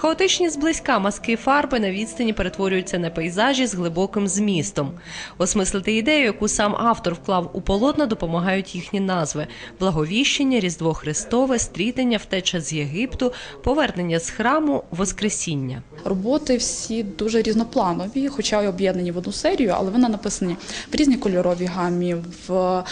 Хаотичні зблизька маски фарби на відстані перетворюються на пейзажі з глибоким змістом. Осмислити ідею, яку сам автор вклав у полотна, допомагають їхні назви: благовіщення, Різдво Христове, стрітення, втеча з Єгипту, повернення з храму, Воскресіння. Роботи всі дуже різнопланові, хоча й об'єднані в одну серію, але вони написані в різній кольоровій гамі, в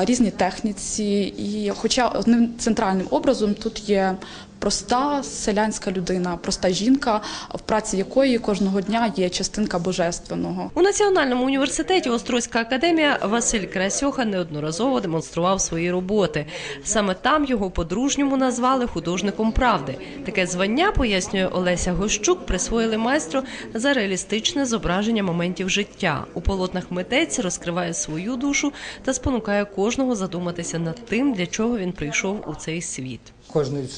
різній техніці. І хоча одним центральним образом тут є проста селянська людина, проста жінка, в праці якої кожного дня є частинка божественного. У Національному університеті Острозька академія Василь Красьоха неодноразово демонстрував свої роботи. Саме там його по-дружньому назвали художником правди. Таке звання, пояснює Олеся Гощук, присвоїли майстру за реалістичне зображення моментів життя. У полотнах митець розкриває свою душу та спонукає кожного задуматися над тим, для чого він прийшов у цей світ. Кожний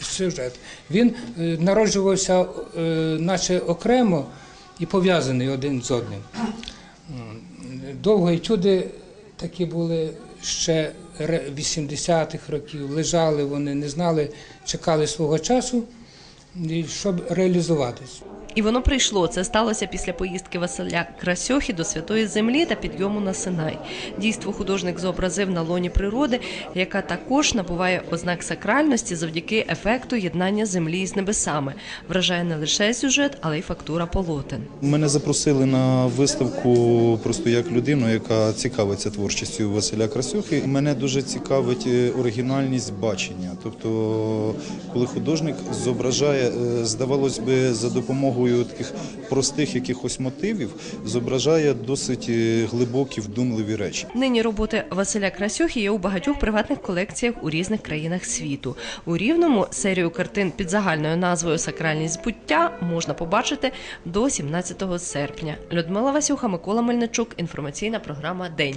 сюжет. Він е, народжувався е, наче окремо і пов'язаний один з одним. Довго етюди такі були ще 80-х років, лежали вони, не знали, чекали свого часу, щоб реалізуватись. І воно прийшло. Це сталося після поїздки Василя Красьохи до Святої Землі та підйому на Синай. Дійство художник зобразив на лоні природи, яка також набуває ознак сакральності завдяки ефекту єднання землі з небесами. Вражає не лише сюжет, але й фактура полотен. Мене запросили на виставку просто як людину, яка цікавиться творчістю Василя Красюхи. Мене дуже цікавить е, оригінальність бачення. Тобто, коли художник зображає, е, здавалось би, за допомогою таких простих якихось мотивів, зображає досить е, глибокі, вдумливі речі. Нині роботи Василя Красьохи є у багатьох приватних колекціях у різних країнах світу. У Рівному серію картин під загальною назвою Сакральність буття можна побачити до 17 серпня. Людмила Васюха, Микола Мельничук. Інформаційна програма День.